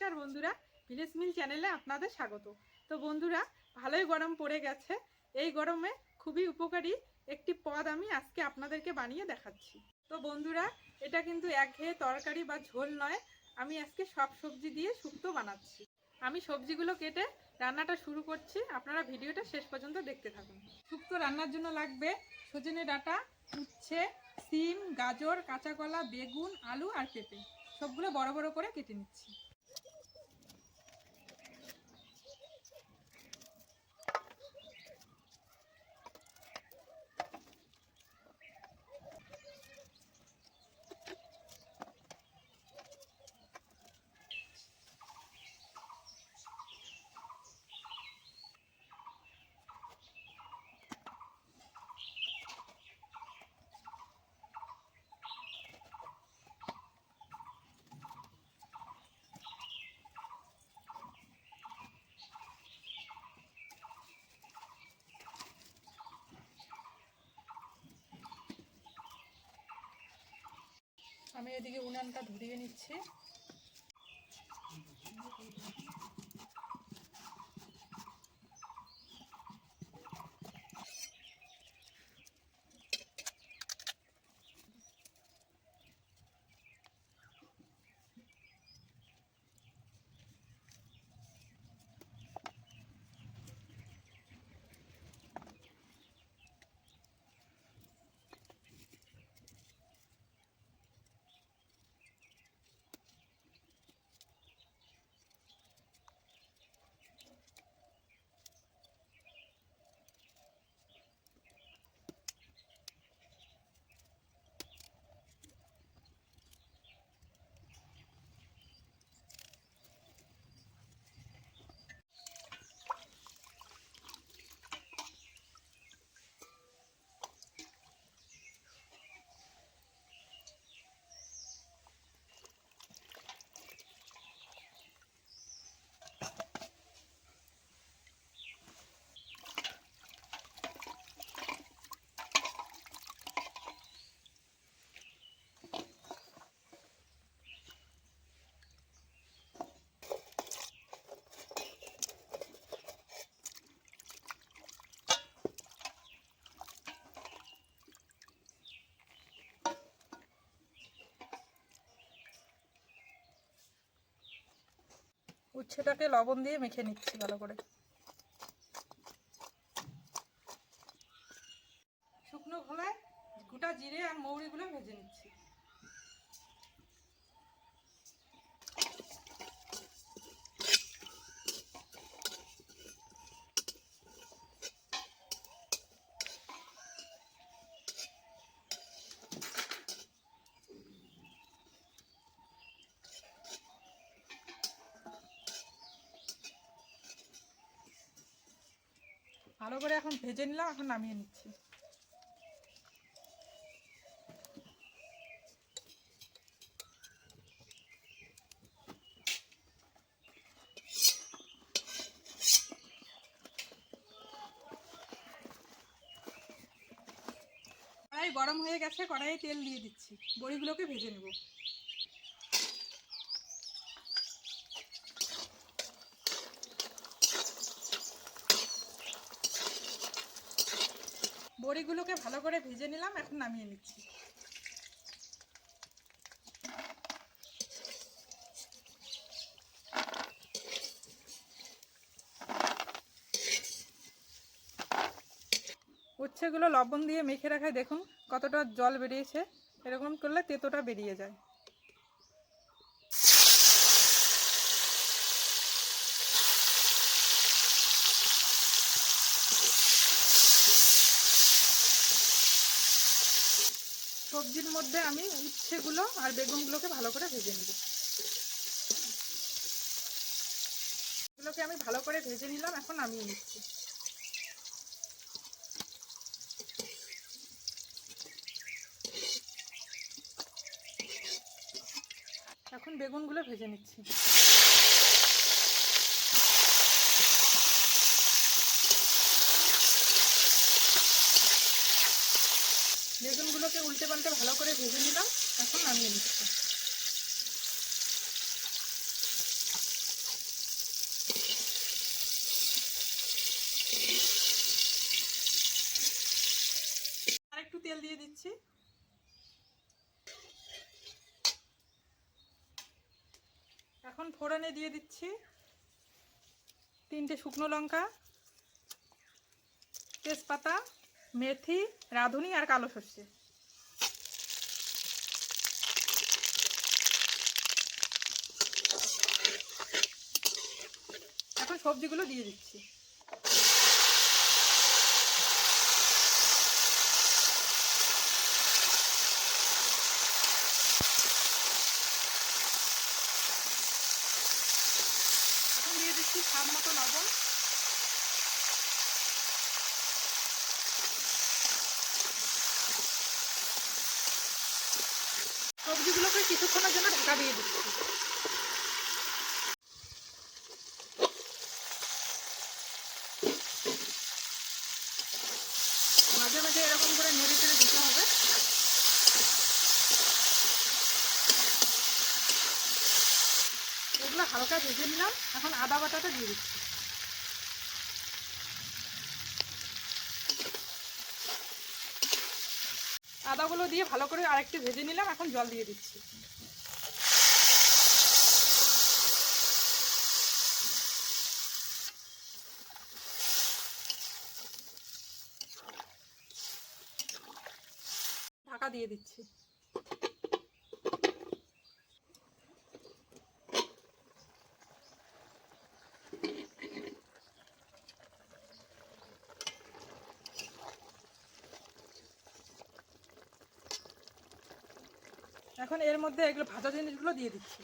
নমস্কার বন্ধুরা, ভিলেজ মিল চ্যানেলে আপনাদের স্বাগত। তো বন্ধুরা, ভালোই গরম পড়ে গেছে। এই গরমে খুবই উপকারী একটি পদ আমি আজকে আপনাদেরকে বানিয়ে দেখাচ্ছি। তো বন্ধুরা, এটা কিন্তু একঘেয়ে তরকারি বা ঝোল নয়, আমি আজকে সব সবজি দিয়ে শুক্তো বানাচ্ছি। আমি সবজিগুলো কেটে রান্নাটা শুরু করছি, আপনারা ভিডিওটা শেষ পর্যন্ত দেখতে থাকুন। শুক্তো রান্নার জন্য লাগবে সজনে ডাঁটা, উচ্ছে, সিম, গাজর, কাঁচা কলা, বেগুন, আলু আর পেঁপে। সবগুলো বড় বড় করে কেটে নিচ্ছি। আমি এদিকে উনানটা ধরিয়ে নিচ্ছি। উচ্ছেটাকে লবণ দিয়ে মেখে নিচ্ছি ভালো করে। শুকনো খোলায় গোটা জিরে আর মৌরিগুলো ভেজে নিচ্ছি। ভালো করে এখন ভেজে নিলাম, এখন নামিয়ে নিচ্ছি। কড়াই গরম হয়ে গেছে, কড়াইয়ে তেল দিয়ে দিচ্ছি। বড়িগুলোকে ভেজে নেব। বড়িগুলোকে ভালো করে ভেজে নিলাম, এখন নামিয়ে নিচ্ছি। উচ্ছেগুলো লবণ দিয়ে মেখে রাখায় দেখুন কতটা জল বেরিয়েছে। এরকম করলে তেতোটা বেরিয়ে যায়। সবজির মধ্যে আমি উচ্ছেগুলো আর বেগুনগুলোকে ভালো করে ভেজে নেব। এগুলোকে আমি ভালো করে ভেজে নিলাম, এখন নামিয়ে নিচ্ছি। এখন বেগুনগুলো ভেজে নিচ্ছি। বেগুনগুলোকে উল্টে পাল্টে ভালো করে ভেজে নিলাম। এখন নামিয়ে নিচ্ছি। আর একটু তেল দিয়ে দিচ্ছি। এখন ফোড়নে দিয়ে দিচ্ছি তিনটে শুকনো লঙ্কা, তেজপাতা মেথি রাঁধুনি আর কালো সর্ষে। এখন সবজিগুলো দিয়ে দিচ্ছি এখন দিয়ে দিচ্ছি স্বাদ মতো লবণ সবজিগুলোকে কিছুক্ষণের জন্য ঢাকা দিয়ে দিচ্ছি। মাঝে মাঝে এরকম করে নেড়ে চেড়ে দিতে হবে। এগুলো হালকা ভেজে নিলাম, এখন আদা বাটাটা দিয়ে দিচ্ছি। আদাগুলো দিয়ে ভালো করে আরেকটু ভেজে নিলাম এখন জল দিয়ে দিচ্ছি। ঢাকা দিয়ে দিচ্ছি। এখন এর মধ্যে এগুলো ভাজা জিনিসগুলো দিয়ে দিচ্ছি।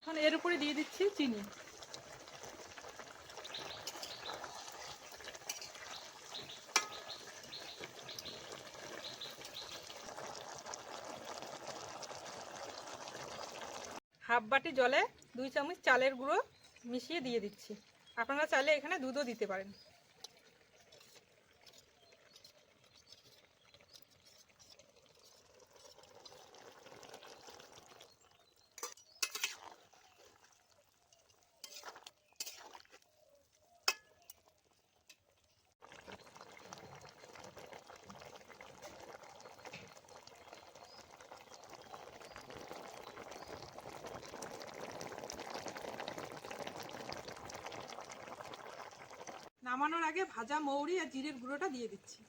এখন এর উপরে দিয়ে দিচ্ছি চিনি। হাফ বাটি জলে দুই চামচ চালের গুঁড়ো মিশিয়ে দিয়ে দিচ্ছি। আপনারা চাইলে এখানে দুধও দিতে পারেন। নামানোর আগে ভাজা মৌরি আর জিরের গুঁড়োটা দিয়ে দিচ্ছি।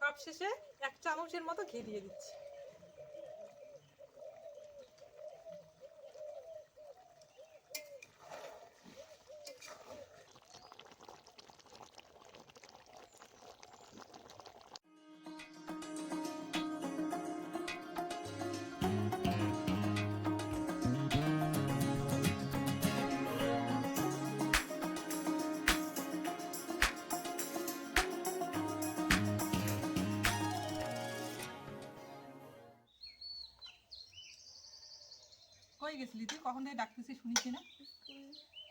সবশেষে এক চামচের মতো ঘি দিয়ে দিচ্ছি। গেছিলি তুই? কখন থেকে ডাকতেছি শুনিছি না?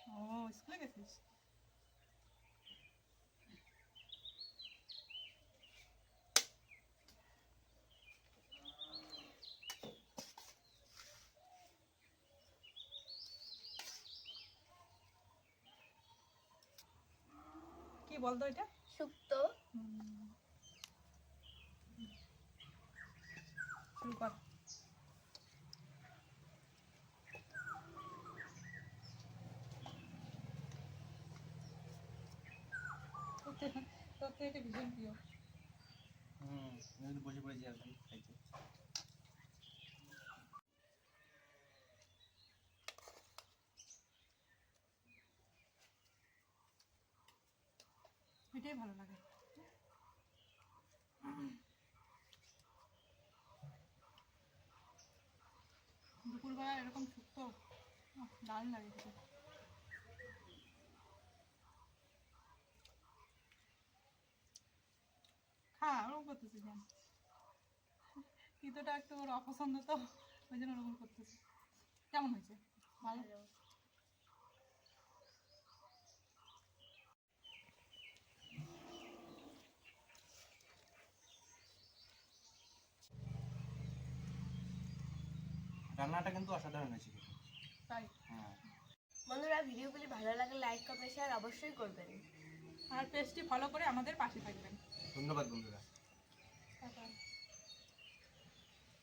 ও স্কুলে গেছিস কি বলতো এটা? শুক্তো হুম। শুরু কর তোর তো- এটা ভীষণ প্রিয়। হুম বসে পড়েছি আর খাইতে। এটাই ভালো লাগে। দুপুরবেলা এরকম শুক্তো দারুণ লাগে হ্যাঁ ওরকম করতেছি হ্যাঁ। জান ইতোটা একটু ওর অপছন্দ তো ওই জন্য ওরকম করতেছি। কেমন হয়েছে? ভালো? রান্নাটা কিন্তু অসাধারণ হয়েছে তাই? হ্যাঁ। বন্ধুরা ভিডিওগুলি ভালো লাগলে লাইক কমেন্ট শেয়ার অবশ্যই করবেন। আর পেজটি ফলো করে আমাদের পাশে থাকবেন। ধন্যবাদ বন্ধুরা।